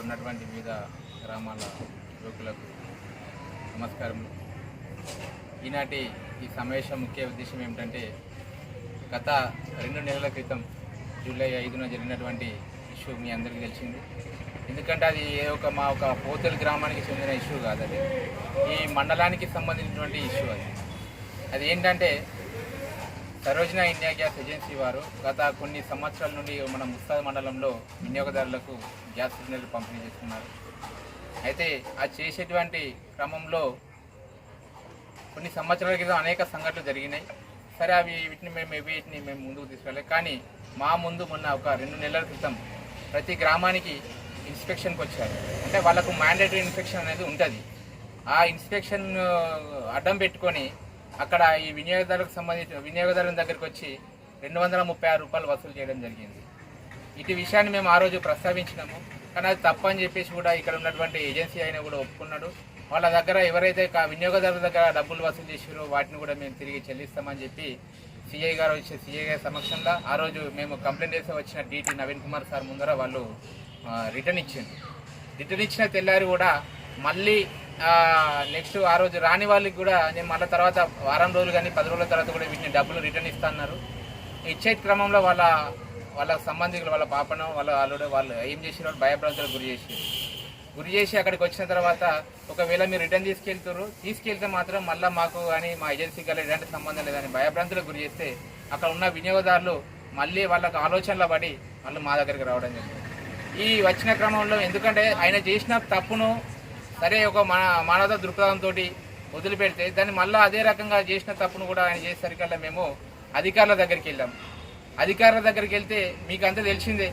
ఇక్కడ ఉన్నటువంటి వివిధ గ్రామాల యువకులకు నమస్కారం. ఈనాటి ఈ సమావేశం ముఖ్య ఉద్దేశం ఏమిటంటే గత రెండు నెలల క్రితం జూలై ఐదున జరిగినటువంటి ఇష్యూ మీ అందరికీ తెలిసింది. ఎందుకంటే అది ఏ ఒక మా ఒక పోతల్ గ్రామానికి చెందిన ఇష్యూ కాదు అది ఈ మండలానికి సంబంధించినటువంటి ఇష్యూ అది. అది ఏంటంటే సరోజన ఇండియా గ్యాస్ ఏజెన్సీ వారు గత కొన్ని సంవత్సరాల నుండి మన ముస్తాద్ మండలంలో వినియోగదారులకు గ్యాస్ సిలిండర్లు పంపిణీ చేస్తున్నారు. అయితే ఆ చేసేటువంటి క్రమంలో కొన్ని సంవత్సరాల క్రితం అనేక సంఘటనలు జరిగినాయి. సరే అవి వీటిని మేము వీటిని మేము ముందుకు తీసుకెళ్ళాలి కానీ మా ముందు మొన్న ఒక రెండు నెలల క్రితం ప్రతి గ్రామానికి ఇన్స్పెక్షన్కి వచ్చారు. అంటే వాళ్ళకు మ్యాండేటరీ ఇన్స్పెక్షన్ అనేది ఉంటుంది. ఆ ఇన్స్పెక్షన్ అడ్డం పెట్టుకొని అక్కడ ఈ వినియోగదారులకు సంబంధించిన వినియోగదారుల దగ్గరికి వచ్చి రెండు వందల ముప్పై ఆరు రూపాయలు వసూలు చేయడం జరిగింది. ఇటు విషయాన్ని మేము ఆ రోజు ప్రస్తావించినాము. కానీ అది తప్పని చెప్పేసి కూడా ఇక్కడ ఉన్నటువంటి ఏజెన్సీ అయినా కూడా ఒప్పుకున్నాడు. వాళ్ళ దగ్గర ఎవరైతే వినియోగదారుల దగ్గర డబ్బులు వసూలు చేసారో వాటిని కూడా మేము తిరిగి చెల్లిస్తామని చెప్పి సిఐ గారు వచ్చే సిఐ గారి సమక్షంలో ఆ రోజు మేము కంప్లైంట్ చేసి వచ్చిన డీటీ నవీన్ కుమార్ సార్ ముందర వాళ్ళు రిటర్న్ ఇచ్చింది రిటర్న్ ఇచ్చిన తెల్లారి కూడా మళ్ళీ నెక్స్ట్ ఆ రోజు రాని వాళ్ళకి కూడా నేను మళ్ళీ తర్వాత వారం రోజులు కానీ పది రోజుల తర్వాత కూడా వీటిని డబ్బులు రిటర్న్ ఇస్తాన్నారు. ఇచ్చే క్రమంలో వాళ్ళ వాళ్ళ సంబంధికులు వాళ్ళ పాపను వాళ్ళ ఆల్రెడీ వాళ్ళు ఏం చేసిన భయభ్రాంతులకు గురి చేసి గురి చేసి అక్కడికి వచ్చిన తర్వాత ఒకవేళ మీరు రిటర్న్ తీసుకెళ్తారు తీసుకెళ్తే మాత్రం మళ్ళీ మాకు కానీ మా ఏజెన్సీకి కానీ ఎలాంటి సంబంధం లేదని భయభ్రాంతులకు గురి చేస్తే అక్కడ ఉన్న వినియోగదారులు మళ్ళీ వాళ్ళకు ఆలోచనలో పడి వాళ్ళు మా దగ్గరికి రావడం జరిగింది. ఈ వచ్చిన క్రమంలో ఎందుకంటే ఆయన చేసిన తప్పును సరే ఒక మన మానవ దృక్పథంతో వదిలిపెడితే దాన్ని మళ్ళీ అదే రకంగా చేసిన తప్పును కూడా ఆయన చేసేసరికల్లా మేము అధికారుల దగ్గరికి వెళ్ళాం. అధికారుల దగ్గరికి వెళ్తే మీకు అంతా తెలిసిందే.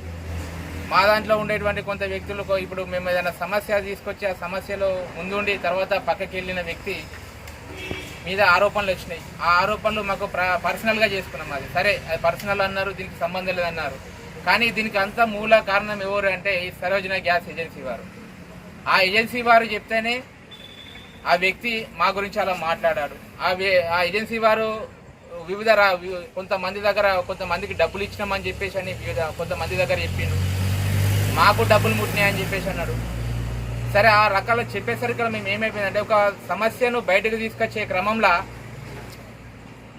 మా దాంట్లో ఉండేటువంటి కొంత వ్యక్తులకు ఇప్పుడు మేము ఏదైనా సమస్య తీసుకొచ్చి ఆ సమస్యలో ముందుండి తర్వాత పక్కకి వెళ్ళిన వ్యక్తి మీద ఆరోపణలు వచ్చినాయి. ఆ ఆరోపణలు మాకు పర్సనల్గా చేసుకున్నాం అది సరే అది పర్సనల్ అన్నారు దీనికి సంబంధం లేదన్నారు. కానీ దీనికి అంతా మూల కారణం ఎవరు అంటే ఈ సరోజన గ్యాస్ ఏజెన్సీ వారు. ఆ ఏజెన్సీ వారు చెప్తేనే ఆ వ్యక్తి మా గురించి అలా మాట్లాడాడు. ఆ ఆ ఏజెన్సీ వారు వివిధ కొంతమంది దగ్గర కొంతమందికి డబ్బులు ఇచ్చినామని చెప్పేసి అని వివిధ కొంతమంది దగ్గర చెప్పిండు. మాకు డబ్బులు ముట్టినాయని చెప్పేసి అన్నాడు. సరే ఆ రకాల చెప్పేసరికి మేము ఏమైపోయిందంటే ఒక సమస్యను బయటకు తీసుకొచ్చే క్రమంలో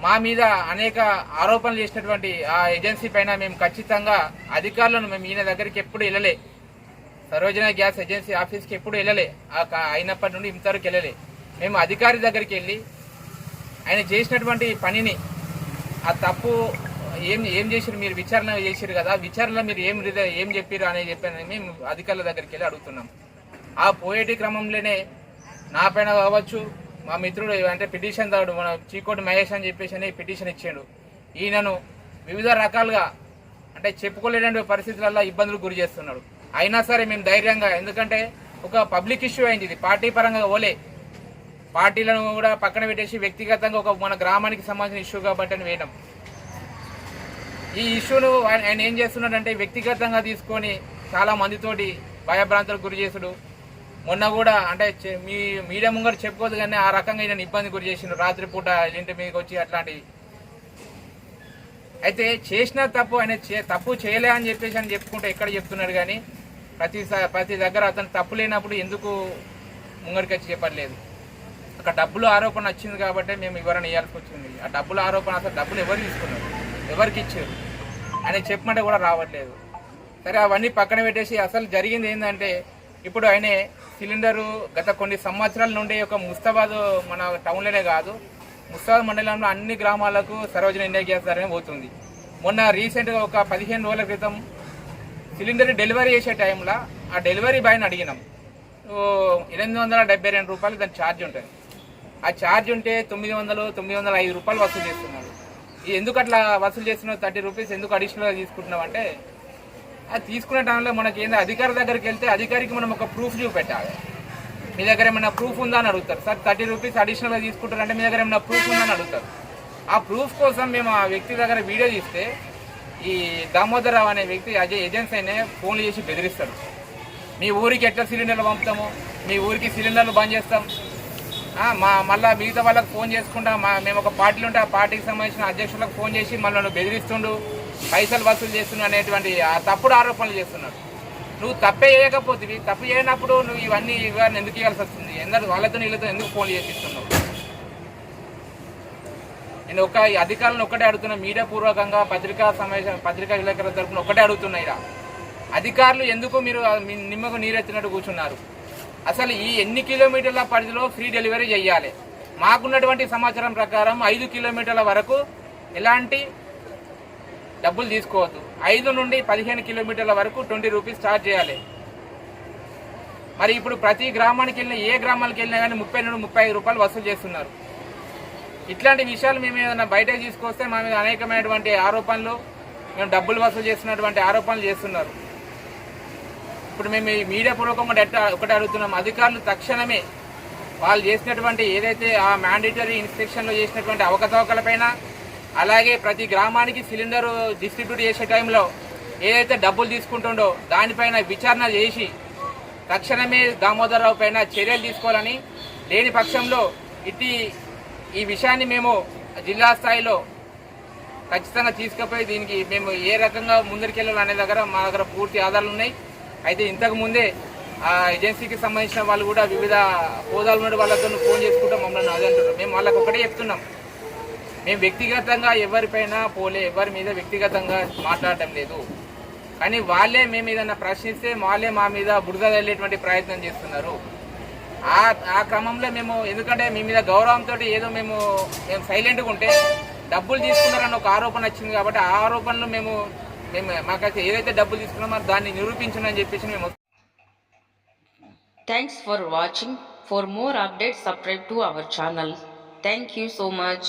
మా మీద అనేక ఆరోపణలు చేసినటువంటి ఆ ఏజెన్సీ పైన మేము ఖచ్చితంగా అధికారులను మేము ఈయన దగ్గరికి ఎప్పుడు వెళ్ళలే. సరోజన గ్యాస్ ఏజెన్సీ ఆఫీస్కి ఎప్పుడు వెళ్ళలే. ఆ అయినప్పటి నుండి ఇంతవరకు వెళ్ళలే. మేము అధికారి దగ్గరికి వెళ్ళి ఆయన చేసినటువంటి పనిని ఆ తప్పు ఏం ఏం చేసిరు మీరు? విచారణ చేసిరు కదా. విచారణలో మీరు ఏం ఏం చెప్పారు అనేది చెప్పాను మేము అధికారుల దగ్గరికి వెళ్ళి అడుగుతున్నాం. ఆ పోయేటి క్రమంలోనే నా పైన కావచ్చు మా మిత్రుడు అంటే పిటిషన్ తాడు మన చీకోటి మహేష్ అని చెప్పేసి అని పిటిషన్ ఇచ్చాడు. ఈయనను వివిధ రకాలుగా అంటే చెప్పుకోలేని పరిస్థితులలో ఇబ్బందులు గురి చేస్తున్నాడు. అయినా సరే మేము ధైర్యంగా ఎందుకంటే ఒక పబ్లిక్ ఇష్యూ అయింది ఇది. పార్టీ పరంగా ఓలే. పార్టీలను కూడా పక్కన పెట్టేసి వ్యక్తిగతంగా ఒక మన గ్రామానికి సంబంధించిన ఇష్యూ కాబట్టి అని వేయడం. ఈ ఇష్యూను ఆయన ఆయన ఏం చేస్తున్నాడంటే వ్యక్తిగతంగా తీసుకొని చాలా మందితోటి భయభ్రాంతులకు గురి చేసుడు మొన్న కూడా అంటే మీ మీడియా ముంగట చెప్పుకోదు కానీ ఆ రకంగా ఈయన ఇబ్బంది గురి చేసిండు. రాత్రిపూట ఇంటి మీదకి వచ్చి అట్లాంటి. అయితే చేసిన తప్పు ఆయన చే- తప్పు చేయలే అని చెప్పేసి అని చెప్పుకుంటే ఎక్కడ చెప్తున్నాడు కానీ ప్రతి ప్రతి దగ్గర అతను తప్పు లేనప్పుడు ఎందుకు ముంగడికి వచ్చి చెప్పట్లేదు? అక్కడ డబ్బులు ఆరోపణ వచ్చింది కాబట్టి మేము వివరణ ఇవ్వాల్సి వచ్చింది. ఆ డబ్బుల ఆరోపణ అసలు డబ్బులు ఎవరు తీసుకున్నారు? ఎవరికి ఇచ్చారు? అని చెప్పమంటే కూడా రావట్లేదు. సరే అవన్నీ పక్కన పెట్టేసి అసలు జరిగింది ఏంటంటే ఇప్పుడు ఆయనే సిలిండరు గత కొన్ని సంవత్సరాల నుండి ఒక ముస్తాబాద్ మన టౌన్లోనే కాదు ముస్తాబాద్ మండలంలో అన్ని గ్రామాలకు సరోజన ఇండియా గ్యాస్ ధరనే పోతుంది. మొన్న రీసెంట్గా ఒక పదిహేను రోజుల క్రితం సిలిండర్ డెలివరీ చేసే టైంలో ఆ డెలివరీ బాయ్ని అడిగినాం. ఎనిమిది వందల డెబ్బై రెండు రూపాయలు దాని ఛార్జ్ ఉంటుంది. ఆ ఛార్జ్ ఉంటే తొమ్మిది వందలు తొమ్మిది వందల ఐదు రూపాయలు వసూలు చేస్తున్నారు. ఎందుకు అట్లా వసూలు చేస్తున్నావు? థర్టీ రూపీస్ ఎందుకు అడిషనల్గా తీసుకుంటున్నావు అంటే అది తీసుకునే టైంలో మనకి ఏంది అధికారి దగ్గరికి వెళ్తే అధికారికి మనం ఒక ప్రూఫ్ చూపెట్టాలి. మీ దగ్గర ఏమైనా ప్రూఫ్ ఉందా అని అడుగుతారు. సార్ థర్టీ రూపీస్ అడిషనల్గా తీసుకుంటారంటే మీ దగ్గర ఏమైనా ప్రూఫ్ ఉందా అని అడుగుతారు. ఆ ప్రూఫ్ కోసం మేము ఆ వ్యక్తి దగ్గర వీడియో తీస్తే ఈ దామోదరరావు అనే వ్యక్తి అజయ్ ఏజెన్సీ అనే ఫోన్లు చేసి బెదిరిస్తాడు. మీ ఊరికి ఎట్లా సిలిండర్లు పంపుతాము? మీ ఊరికి సిలిండర్లు బంద్ చేస్తాం. మా మళ్ళీ మిగతా వాళ్ళకి ఫోన్ చేసుకుంటా మా మేము ఒక పార్టీలు ఉంటే ఆ పార్టీకి సంబంధించిన అధ్యక్షులకు ఫోన్ చేసి మళ్ళీ బెదిరిస్తుండు పైసలు వసూలు చేస్తుండు అనేటువంటి ఆ తప్పుడు ఆరోపణలు చేస్తున్నాడు నువ్వు తప్పే చేయకపోతే తప్పు చేయనప్పుడు నువ్వు ఇవన్నీ ఇవన్నీ ఎందుకు ఇవ్వాల్సి వస్తుంది? ఎందరు వాళ్ళతో వీళ్ళతో ఎందుకు ఫోన్ చేసిస్తున్నావు నేను ఒక అధికారులను ఒక్కటే అడుగుతున్నా మీడియా పూర్వకంగా పత్రికా సమావేశం పత్రికా విలేకరుల తరపున ఒక్కటే అడుగుతున్నా ఇలా అధికారులు ఎందుకు మీరు నిమ్మకు నీరెత్తినట్టు కూర్చున్నారు? అసలు ఈ ఎన్ని కిలోమీటర్ల పరిధిలో ఫ్రీ డెలివరీ చేయాలి? మాకున్నటువంటి సమాచారం ప్రకారం ఐదు కిలోమీటర్ల వరకు ఎలాంటి డబ్బులు తీసుకోవద్దు. ఐదు నుండి పదిహేను కిలోమీటర్ల వరకు ట్వంటీ రూపీస్ ఛార్జ్ చేయాలి. మరి ఇప్పుడు ప్రతి గ్రామానికి వెళ్ళిన ఏ గ్రామానికి వెళ్ళినా కానీ ముప్పై నుండి ముప్పై ఐదు రూపాయలు వసూలు చేస్తున్నారు. ఇట్లాంటి విషయాలు మేము ఏదైనా బయటకు తీసుకొస్తే మా మీద అనేకమైనటువంటి ఆరోపణలు మేము డబ్బులు వసూలు చేస్తున్నటువంటి ఆరోపణలు చేస్తున్నారు. ఇప్పుడు మేము ఈ మీడియా పూర్వకంగా ఒకటి అడుగుతున్నాం. అధికారులు తక్షణమే వాళ్ళు చేసినటువంటి ఏదైతే ఆ మ్యాండేటరీ ఇన్స్పెక్షన్లో చేసినటువంటి అవకతవకలపైన అలాగే ప్రతి గ్రామానికి సిలిండర్ డిస్ట్రిబ్యూట్ చేసే టైంలో ఏదైతే డబ్బులు తీసుకుంటుండో దానిపైన విచారణ చేసి తక్షణమే దామోదరరావు పైన చర్యలు తీసుకోవాలని లేని పక్షంలో ఇట్టి ఈ విషయాన్ని మేము జిల్లా స్థాయిలో ఖచ్చితంగా తీసుకుపోయి దీనికి మేము ఏ రకంగా ముందరికెళ్ళాలి అనే దగ్గర మా దగ్గర పూర్తి ఆధారాలు ఉన్నాయి. అయితే ఇంతకు ముందే ఆ ఏజెన్సీకి సంబంధించిన వాళ్ళు కూడా వివిధ హోదాలు ఉన్న వాళ్ళతో ఫోన్ చేసుకుంటూ మమ్మల్ని అదే మేము వాళ్ళకి ఒకటే చెప్తున్నాం. మేము వ్యక్తిగతంగా ఎవరిపైన పోలే ఎవరి మీద వ్యక్తిగతంగా మాట్లాడటం లేదు. కానీ వాళ్ళే మేము ఏదైనా ప్రశ్నిస్తే వాళ్ళే మా మీద బురద వెళ్ళేటువంటి ప్రయత్నం చేస్తున్నారు. ఆ ఆ క్రమంలో మేము ఎందుకంటే మీ మీద గౌరవంతో ఏదో మేము మేము సైలెంట్గా ఉంటే డబ్బులు తీసుకున్నారని ఒక ఆరోపణ వచ్చింది కాబట్టి ఆ ఆరోపణలు మేము మేము మాకైతే ఏదైతే డబ్బులు తీసుకున్నామో దాన్ని నిరూపించమని చెప్పేసి మేము thanks for watching for more update subscribe to our channel thank you so much